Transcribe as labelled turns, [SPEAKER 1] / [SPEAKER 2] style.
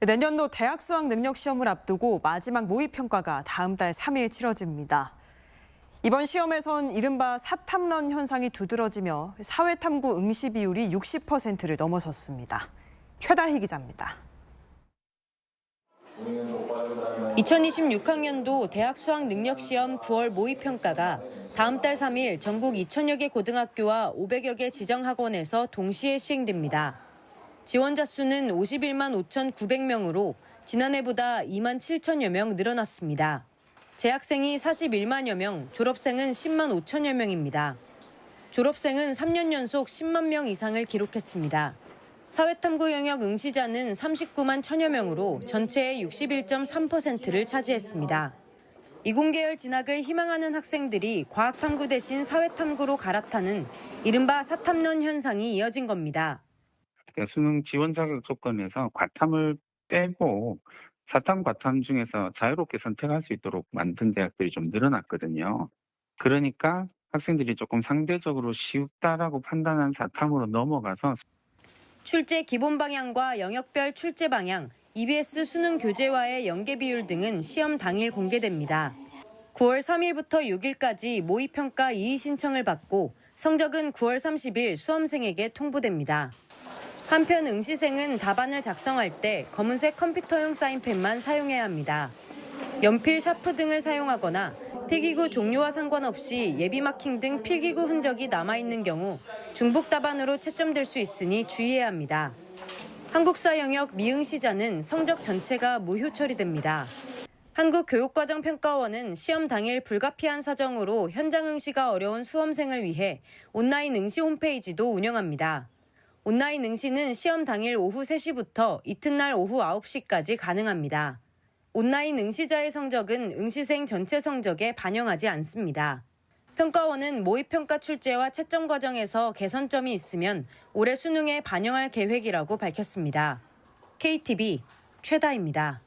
[SPEAKER 1] 내년도 대학 수학 능력 시험을 앞두고 마지막 모의 평가가 다음 달 3일 치러집니다. 이번 시험에선 이른바 사탐런 현상이 두드러지며 사회탐구 응시 비율이 60%를 넘어섰습니다. 최다희 기자입니다.
[SPEAKER 2] 2026학년도 대학 수학 능력 시험 9월 모의 평가가 다음 달 3일 전국 2천여 개 고등학교와 500여 개 지정 학원에서 동시에 시행됩니다. 지원자 수는 51만 5,900명으로 지난해보다 2만 7천여 명 늘어났습니다. 재학생이 41만여 명, 졸업생은 10만 5천여 명입니다. 졸업생은 3년 연속 10만 명 이상을 기록했습니다. 사회탐구 영역 응시자는 39만 천여 명으로 전체의 61.3%를 차지했습니다. 이공계열 진학을 희망하는 학생들이 과학탐구 대신 사회탐구로 갈아타는 이른바 사탐론 현상이 이어진 겁니다.
[SPEAKER 3] 그러니까 수능 지원 자격 조건에서 과탐을 빼고 사탐 과탐 중에서 자유롭게 선택할 수 있도록 만든 대학들이 좀 늘어났거든요. 그러니까 학생들이 조금 상대적으로 쉽다라고 판단한 사탐으로 넘어가서
[SPEAKER 2] 출제 기본 방향과 영역별 출제 방향, EBS 수능 교재와의 연계 비율 등은 시험 당일 공개됩니다. 9월 3일부터 6일까지 모의 평가 이의 신청을 받고 성적은 9월 30일 수험생에게 통보됩니다. 한편 응시생은 답안을 작성할 때 검은색 컴퓨터용 사인펜만 사용해야 합니다. 연필, 샤프 등을 사용하거나 필기구 종류와 상관없이 예비 마킹 등 필기구 흔적이 남아있는 경우 중복 답안으로 채점될 수 있으니 주의해야 합니다. 한국사 영역 미응시자는 성적 전체가 무효 처리됩니다. 한국교육과정평가원은 시험 당일 불가피한 사정으로 현장 응시가 어려운 수험생을 위해 온라인 응시 홈페이지도 운영합니다. 온라인 응시는 시험 당일 오후 3시부터 이튿날 오후 9시까지 가능합니다. 온라인 응시자의 성적은 응시생 전체 성적에 반영하지 않습니다. 평가원은 모의평가 출제와 채점 과정에서 개선점이 있으면 올해 수능에 반영할 계획이라고 밝혔습니다. KTV 최다입니다.